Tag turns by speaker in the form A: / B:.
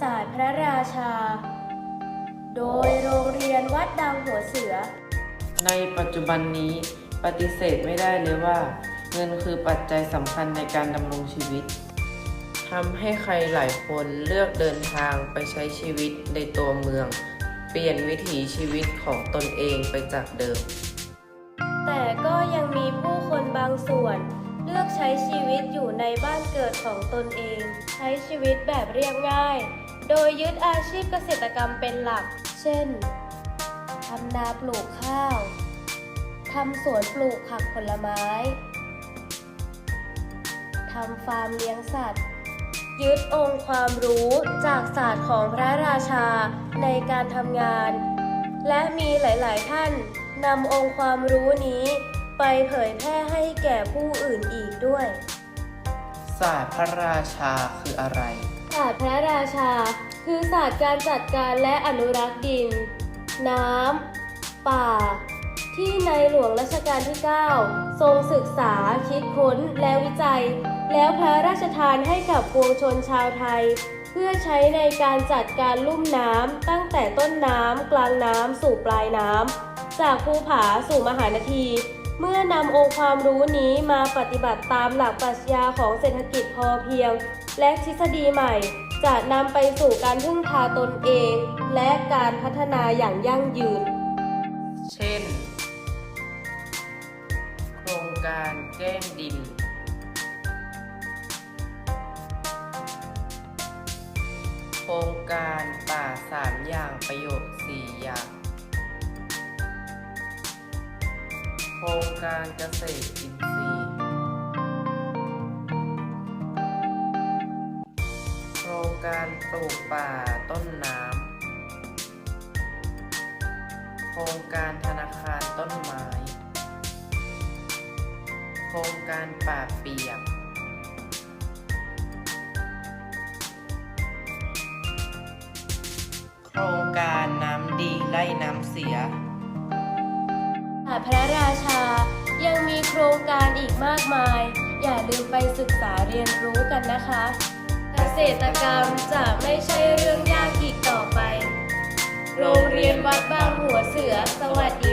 A: ศาสตร์พระราชา โดยโรงเรียนวัดดังหัวเสือ
B: ในปัจจุบันนี้ปฏิเสธไม่ได้เลยว่า เงินคือปัจจัยสำคัญในการดำรงชีวิตทำให้ใครหลายคนเลือกเดินทางไปใช้ชีวิตในตัวเมือง เปลี่ยนวิถีชีวิตของตนเองไปจากเดิม
A: แต่ก็ยังมีผู้คนบางส่วน เลือกใช้ชีวิตอยู่ในบ้านเกิดของตนเอง ใช้ชีวิตแบบเรียบง่าย โดยยึดอาชีพเกษตรกรรมเป็นหลัก เช่น ทำนาปลูกข้าว ทำสวนปลูกผักผลไม้ ทำฟาร์มเลี้ยงสัตว์ ยึดองค์ความรู้จากศาสตร์ของพระราชาในการทำงาน และมีหลาย ๆ ท่านนำองค์ความรู้นี้ไปเผยแพร่ให้แก่ผู้อื่นอีกด้วย
B: ศาสตร์พระราชาคืออะไร
A: ศาสตร์พระราชา คือศาสตร์การจัดการและอนุรักษ์ดิน น้ำ ป่า ที่ในหลวงรัชกาลที่ 9 ทรงศึกษาคิดค้นและวิจัย แล้วพระราชทานให้กับปวงชนชาวไทย เพื่อใช้ในการจัดการลุ่มน้ำตั้งแต่ต้นน้ำกลางน้ำสู่ปลายน้ำจากภูผาสู่มหานาที เมื่อนำองค์ความรู้นี้มาปฏิบัติตามหลักปรัชญาของเศรษฐกิจพอเพียง และทฤษฎีใหม่ จะนำไปสู่การพึ่งพาตนเอง และการพัฒนาอย่างยั่งยืน
B: เช่น โครงการแก้มดิน โครงการ ครงการเกษตรอินทรีย์ โครงการปลูกป่าต้นน้ำ โครงการธนาคารต้นไม้ โครงการป่าเปียก โครงการน้ำดีไล่น้ำเสีย
A: พระราชา ยังมีโครงการอีกมากมาย อย่าลืมไปศึกษาเรียนรู้กันนะคะ เกษตรกรรมจะไม่ใช่เรื่องยากอีกต่อไป โรงเรียนวัดบางหัวเสือ สวัสดี